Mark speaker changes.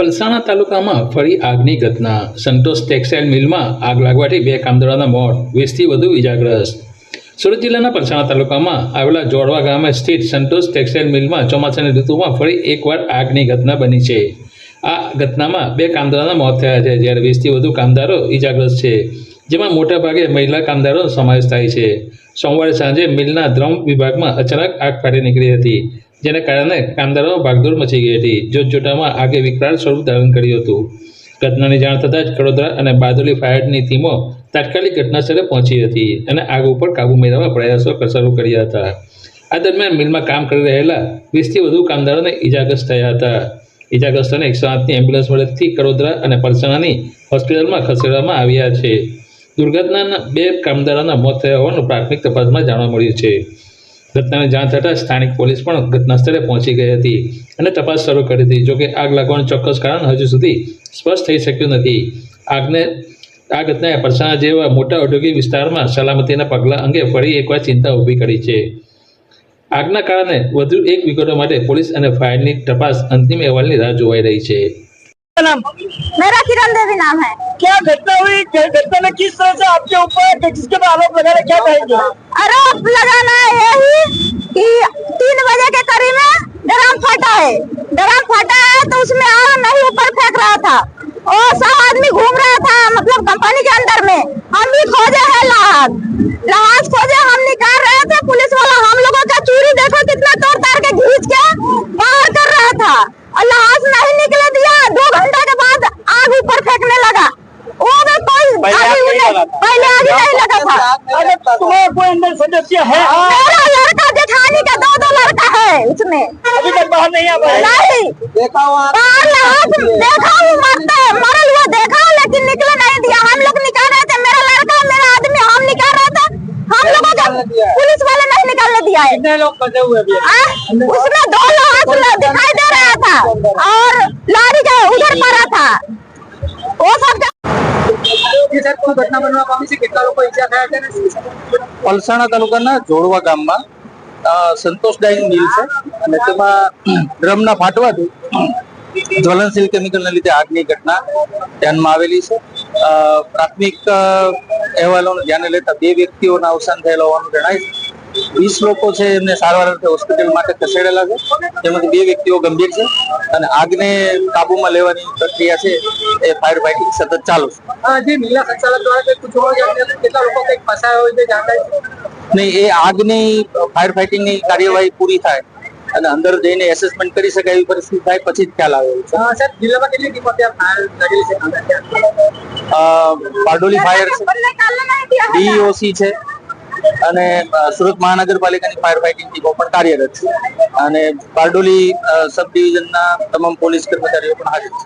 Speaker 1: પલસાણા તાલુકામાં ફરી આગની ઘટના. સંતોષ ટેક્સટાઇલ મિલમાં આગ લાગવાથી બે કામદારોના મોત, વીસથી વધુ ઇજાગ્રસ્ત સુરત જિલ્લાના પલસાણા તાલુકામાં આવેલા જોડવા ગામે સ્થિત સંતોષ ટેક્સટાઇલ મિલમાં ચોમાસાની ઋતુમાં ફરી એકવાર આગની ઘટના બની છે. આ ઘટનામાં બે કામદારોના મોત થયા છે, જ્યારે વીસથી વધુ કામદારો ઇજાગ્રસ્ત છે, જેમાં મોટાભાગે મહિલા કામદારોનો સમાવેશ થાય છે. સોમવારે સાંજે મિલના દ્રમ વિભાગમાં અચાનક આગ ફાટી નીકળી હતી. જેને કારણે કામદારોમાં ભાગદોડ મચી ગઈ હતી. જોતજોટામાં આગે વિકરાળ સ્વરૂપ ધારણ કર્યું હતું. ઘટનાની જાણ થતાં જ કડોદરા અને બારડોલી ફાયરની ટીમો તાત્કાલિક ઘટનાસ્થળે પહોંચી હતી અને આગ ઉપર કાબુ મેળવવા પ્રયાસો શરૂ કર્યા હતા. આ દરમિયાન મિલમાં કામ કરી રહેલા વીસથી વધુ કામદારોને ઇજાગ્રસ્ત થયા હતા. ઇજાગ્રસ્તોને એકસો આઠની એમ્બ્યુલન્સ મદદથી કડોદરા અને પલસાણાની હોસ્પિટલમાં ખસેડવામાં આવ્યા છે. દુર્ઘટનાના બે કામદારોના મોત થયા હોવાનું પ્રાથમિક તપાસમાં જાણવા મળ્યું છે. ઘટનાની જાણ થતાં સ્થાનિક પોલીસ પણ ઘટનાસ્થળે પહોંચી ગઈ હતી અને તપાસ શરૂ કરી હતી જોકે આગ લાગવાનું ચોક્કસ કારણ હજુ સુધી સ્પષ્ટ થઈ શક્યું નથી આગને આ ઘટનાએ પરસાણા જેવા મોટા ઔદ્યોગિક વિસ્તારમાં સલામતીના પગલાં અંગે ફરી એકવાર ચિંતા ઊભી કરી છે આગના કારણે વધુ એક વિગતો માટે પોલીસ અને ફાયરની તપાસ અંતિમ અહેવાલની રાહ જોવાઈ રહી છે
Speaker 2: क्या नाम
Speaker 3: मेरा किरण देवी नाम है
Speaker 2: क्या घटना हुई क्या घटना में किस तरह से आपके ऊपर जिसके बाद आरोप लगा रहे क्या कहेंगे
Speaker 3: आरोप लगाना है यही और सब आदमी घूम रहा था मतलब कंपनी के अंदर में हम भी खोजे है लाश लाश खोजे
Speaker 2: पहले नहीं लगा था। अरे तुम्हारा कोई अंदर सदस्य है?
Speaker 3: मेरा लड़का जेठानी का दो दो लड़का है उसमें।
Speaker 2: अभी तक बाहर नहीं आ
Speaker 3: नहीं।
Speaker 2: देखा
Speaker 3: बाहर देखा हूँ मरते मरल हुआ देखा लेकिन निकले नहीं दिया। हम लोग निकाल रहे थे मेरा लड़का मेरा आदमी हम निकाल रहे थे। हम लोगों का
Speaker 2: है?
Speaker 3: पुलिस वाले नहीं निकालने दिया है।
Speaker 2: कितने लोग फंसे हुए अभी?
Speaker 3: उसमें दो लाश दिखाई दे रहा था और लॉरी का उधर पड़ा था
Speaker 2: ઘટના બનવા પામી છે. કેટલા લોકો ઈજા થયા છે
Speaker 4: પલસાણા તાલુકાના જોડવા ગામમાં સંતોષ ડાઈંગ મિલ છે. અને તેમાં ડ્રમના ફાટવાથી જ્વલનશીલ કેમિકલને લીધે આગની ઘટના ધ્યાનમાં આવેલી છે. પ્રાથમિક અહેવાલોને ધ્યાને લેતા બે વ્યક્તિઓના અવસાન થયેલા હોવાનું જણાય છે. વીસ લોકો છે એમને સારવાર અર્થે હોસ્પિટલ માટે ખસેડેલા છે. તેમાંથી બે વ્યક્તિઓ ગંભીર છે અને આગને કાબુમાં લેવાની પ્રક્રિયા છે એ ફાયર ફાઇટિંગ સતત ચાલુ છે.
Speaker 2: જે નીલા સંચાલક દ્વારા કેટલા લોકો કંઈક ફસાયા હોય છે? જાણતા
Speaker 4: નહીં એ આગની ફાયર ફાઇટિંગની કાર્યવાહી પૂરી થાય અને અંદર જઈને એસેસમેન્ટ કરી શકાય એવી પરિસ્થિતિ થાય પછી જ ખ્યાલ આવે
Speaker 2: જિલ્લામાં કેટલી ટીમો ત્યાં ફાયર
Speaker 4: ફાયર છે? ડીઓસી છે. અને સુરત મહાનગરપાલિકાની ફાયર ફાઇટિંગ ટીમો પણ કાર્યરત છે. અને બારડોલી સબ ડિવિઝનના તમામ પોલીસ કર્મચારીઓ પણ હાજર છે.